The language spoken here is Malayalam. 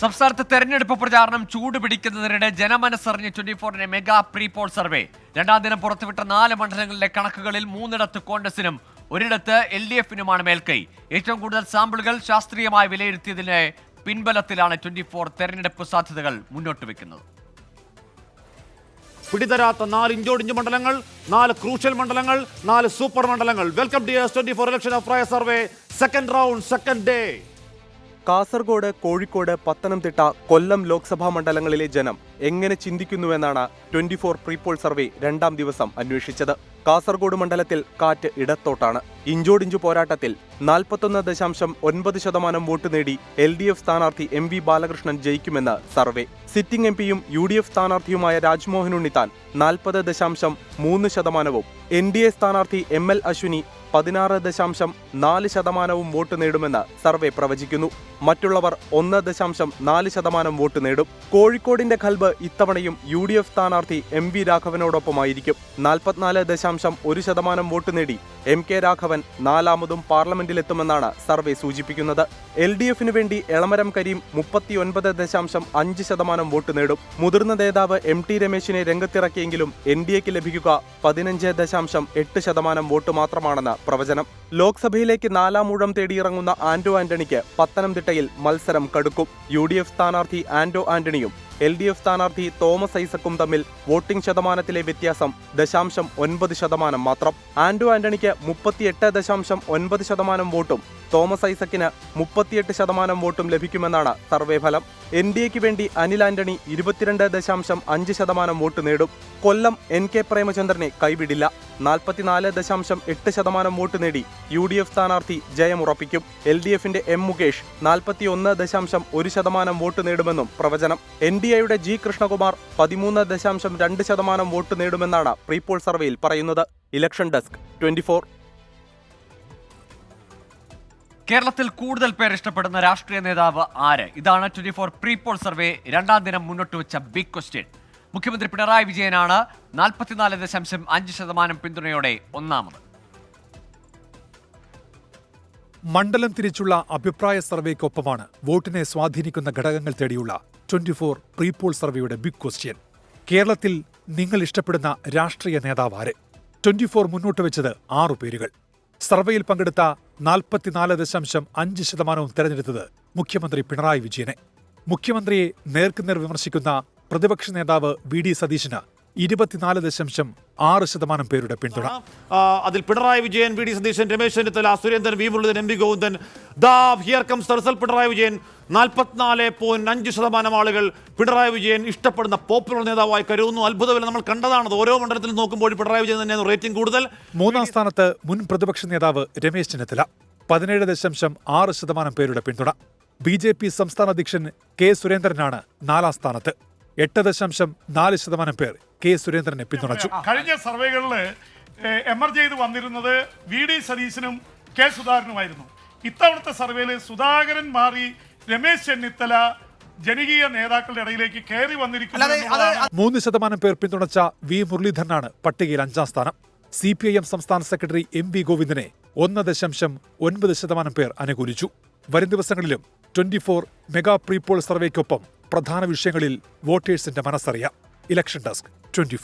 സംസ്ഥാനത്ത് തെരഞ്ഞെടുപ്പ് പ്രചാരണം ചൂട് പിടിക്കുന്നതിനിടെ ജനമനസ്സറിഞ്ഞ് ട്വന്റി ഫോറിന്റെ മെഗാ പ്രീ പോൾ സർവേ. രണ്ടാം ദിനം പുറത്തുവിട്ട നാല് മണ്ഡലങ്ങളിലെ കണക്കുകളിൽ മൂന്നിടത്ത് കോൺഗ്രസിനും ഒരിടത്ത് എൽ ഡി എഫിനുമാണ് മേൽക്കൈ. ഏറ്റവും കൂടുതൽ സാമ്പിളുകൾ ശാസ്ത്രീയമായി വിലയിരുത്തിയതിന്റെ പിൻബലത്തിലാണ് ട്വന്റി ഫോർ തെരഞ്ഞെടുപ്പ് സാധ്യതകൾ മുന്നോട്ട് വെക്കുന്നത്. പിടിതരാത്ത നാല് ഇഞ്ചോടിഞ്ച് മണ്ഡലങ്ങൾ നാല് ക്രൂഷ്യൽ മണ്ഡലങ്ങൾ നാല് സൂപ്പർ മണ്ഡലങ്ങൾ. വെൽക്കം എസ് ട്വന്റി ഫോർ ഇലക്ഷൻ അഭിപ്രായ survey. Second round second day. Kasaragod Kozhikode Pathanamthitta Kollam Lok Sabha മണ്ഡലങ്ങളിലെ ജനം എങ്ങനെ ചിന്തിക്കുന്നുവെന്നാണ് twenty four pre poll survey രണ്ടാം ദിവസം അന്വേഷിച്ചത്. കാസർഗോഡ് മണ്ഡലത്തിൽ കാറ്റ് ഇടത്തോട്ടാണ്. ഇഞ്ചോടിഞ്ചു പോരാട്ടത്തിൽ നാൽപ്പത്തൊന്ന് ദശാംശം ഒൻപത് ശതമാനം വോട്ട് നേടി എൽ ഡി എഫ് സ്ഥാനാർത്ഥി എം വി ബാലകൃഷ്ണൻ ജയിക്കുമെന്ന് സർവേ. സിറ്റിംഗ് എം പിയും യു ഡി എഫ് സ്ഥാനാർത്ഥിയുമായ രാജ്മോഹൻ ഉണ്ണിത്താൻ നാൽപ്പത് ദശാംശം മൂന്ന് ശതമാനവും. എൻ ഡി എ സ്ഥാനാർത്ഥി എം എൽ അശ്വിനി പതിനാറ് ദശാംശം നാല് ശതമാനവും വോട്ട് നേടുമെന്ന് സർവേ പ്രവചിക്കുന്നു. മറ്റുള്ളവർ ഒന്ന് ദശാംശം നാല് ശതമാനം വോട്ട് നേടും. കോഴിക്കോടിന്റെ ഖൽബ് ഇത്തവണയും യു ഡി എഫ് സ്ഥാനാർത്ഥി എം വി രാഘവനോടൊപ്പമായിരിക്കും. നാൽപ്പത്തിനാല് ദശാംശം ഒരു ശതമാനം വോട്ട് നേടി എം കെ രാഘവൻ നാലാമതും പാർലമെന്റിലെത്തുമെന്നാണ് സർവേ സൂചിപ്പിക്കുന്നത്. എൽ ഡി എഫിനു വേണ്ടി എളമരം കരീം മുപ്പത്തിയൊൻപത് ദശാംശം അഞ്ച് ശതമാനം വോട്ട് നേടും. മുതിർന്ന നേതാവ് എം ടി രമേശിനെ രംഗത്തിറക്കിയെങ്കിലും എൻ ഡി എക്ക് ലഭിക്കുക പതിനഞ്ച് ദശാംശം എട്ട് ശതമാനം വോട്ട് മാത്രമാണെന്ന് പ്രവചനം. ലോക്സഭയിലേക്ക് നാലാം ഊഴം തേടിയിറങ്ങുന്ന ആന്റോ ആന്റണിക്ക് പത്തനംതിട്ടയിൽ മത്സരം കടുക്കും. യു ഡി എഫ് സ്ഥാനാർത്ഥി ആന്റോ ആന്റണിയും എൽ ഡി എഫ് സ്ഥാനാർത്ഥി തോമസ് ഐസക്കും തമ്മിൽ വോട്ടിംഗ് ശതമാനത്തിലെ വ്യത്യാസം ദശാംശം ഒൻപത് ശതമാനം മാത്രം. ആന്റോ ആന്റണിക്ക് മുപ്പത്തിയെട്ട് ദശാംശം ഒൻപത് ശതമാനം വോട്ടും തോമസ് ഐസക്കിന് മുപ്പത്തിയെട്ട് ശതമാനം വോട്ടും ലഭിക്കുമെന്നാണ് സർവേ ഫലം. എൻ ഡി എക്ക് വേണ്ടി അനിൽ ആന്റണി ഇരുപത്തിരണ്ട് ദശാംശം അഞ്ച് ശതമാനം വോട്ട് നേടും. കൊല്ലം എൻ കെ പ്രേമചന്ദ്രനെ കൈവിടില്ല. നാൽപ്പത്തിനാല് ദശാംശം എട്ട് ശതമാനം വോട്ട് നേടി യു ഡി എഫ് സ്ഥാനാർത്ഥി ജയമുറപ്പിക്കും എൽ ഡി എഫിന്റെ എം മുകേഷ് നാൽപ്പത്തിയൊന്ന് ദശാംശം ഒരു ശതമാനം വോട്ട് നേടുമെന്നും പ്രവചനം. എൻ ഡി എയുടെ ജി കൃഷ്ണകുമാർ പതിമൂന്ന് ദശാംശം രണ്ട് ശതമാനം വോട്ട് നേടുമെന്നാണ് പ്രീപോൾ സർവേയിൽ പറയുന്നത്. ഇലക്ഷൻ ഡെസ്ക് ട്വന്റി കേരളത്തിൽ കൂടുതൽ പേർ ഇഷ്ടപ്പെടുന്ന രാഷ്ട്രീയ നേതാവ് ആര്? ഇതാണ് ട്വന്റി ഫോർ പ്രീപോൾ സർവേ രണ്ടാം ദിനം മുന്നോട്ട് വെച്ച ബിഗ് ക്വസ്റ്റ്യൻ മുഖ്യമന്ത്രി പിണറായി വിജയനാണ് നാൽപ്പത്തിനാല് ദശാംശം അഞ്ച് ശതമാനം പിന്തുണയോടെ ഒന്നാമത്. മണ്ഡലം തിരിച്ചുള്ള അഭിപ്രായ സർവേക്കൊപ്പമാണ് വോട്ടിനെ സ്വാധീനിക്കുന്ന ഘടകങ്ങൾ തേടിയുള്ള ട്വന്റി ഫോർ പ്രീപോൾ സർവേയുടെ ബിഗ് ക്വസ്റ്റ്യൻ കേരളത്തിൽ നിങ്ങൾ ഇഷ്ടപ്പെടുന്ന രാഷ്ട്രീയ നേതാവ് ആര്? ട്വന്റി ഫോർ മുന്നോട്ട് വെച്ചത് ആറു പേരുകൾ. സർവേയിൽ പങ്കെടുത്ത നാൽപ്പത്തിനാല് ദശാംശം അഞ്ച് ശതമാനവും തെരഞ്ഞെടുത്തത് മുഖ്യമന്ത്രി പിണറായി വിജയനെ. മുഖ്യമന്ത്രിയെ നേർക്കുനേർ വിമർശിക്കുന്ന പ്രതിപക്ഷ നേതാവ് വി ഡി സതീശന് ഇരുപത്തിനാല് ദശാംശം ആറ് ശതമാനം പേരുടെ പിന്തുണ. അതിൽ Pinarayi Vijayan V D Satheesan Ramesh Chennithala Surendran V Muraleedharan M V Govindan. ദാ here comes result Pinarayi Vijayan. നാൽപ്പത്തിനാല് പോയിന്റ് അഞ്ച് ശതമാനം ആളുകൾ പിണറായി വിജയൻ ഇഷ്ടപ്പെടുന്ന പോപ്പുലർ നേതാവായി കരുതുന്നു. അത്ഭുതമില്ല നമ്മൾ കണ്ടതാണ് ഓരോ മണ്ഡലത്തിൽ നോക്കുമ്പോൾ പിണറായി വിജയൻ തന്നെയാണ് റേറ്റിംഗ് കൂടുതൽ. മൂന്നാം സ്ഥാനത്ത് മുൻ പ്രതിപക്ഷ നേതാവ് രമേശ് ചെന്നിത്തല. പതിനേഴ് ദശാംശം ആറ് ശതമാനം പേരുടെ പിന്തുണ. ബി ജെ പി സംസ്ഥാന അധ്യക്ഷൻ കെ സുരേന്ദ്രനാണ് നാലാം സ്ഥാനത്ത്. എട്ട് ദശാംശം നാല് ശതമാനം പേർ കെ സുരേന്ദ്രനെ പിന്തുണച്ചു. കഴിഞ്ഞ സർവേകളിൽ എമർജ് ചെയ്ത് വന്നിരുന്നത് വി ഡി സതീശനും കെ സുധാകരനുമായിരുന്നു. ഇത്തവണത്തെ സർവേയിൽ സുധാകരൻ മാറി രമേശ് ചെന്നിത്തല ജനകീയ നേതാക്കളുടെ ഇടയിലേക്ക് കയറി വന്നിരിക്കുന്നു മൂന്ന് ശതമാനം പേർ പിന്തുണച്ച വി മുരളീധരനാണ് പട്ടികയിൽ അഞ്ചാം സ്ഥാനം. സി പി ഐ എം സംസ്ഥാന സെക്രട്ടറി എം വി ഗോവിന്ദനെ ഒന്ന് ദശാംശം ഒൻപത് ശതമാനം പേർ അനുകൂലിച്ചു. വരും ദിവസങ്ങളിലും twenty four mega pre poll സർവേക്കൊപ്പം പ്രധാന വിഷയങ്ങളിൽ വോട്ടേഴ്സിന്റെ മനസ്സറിയാം. Election desk twenty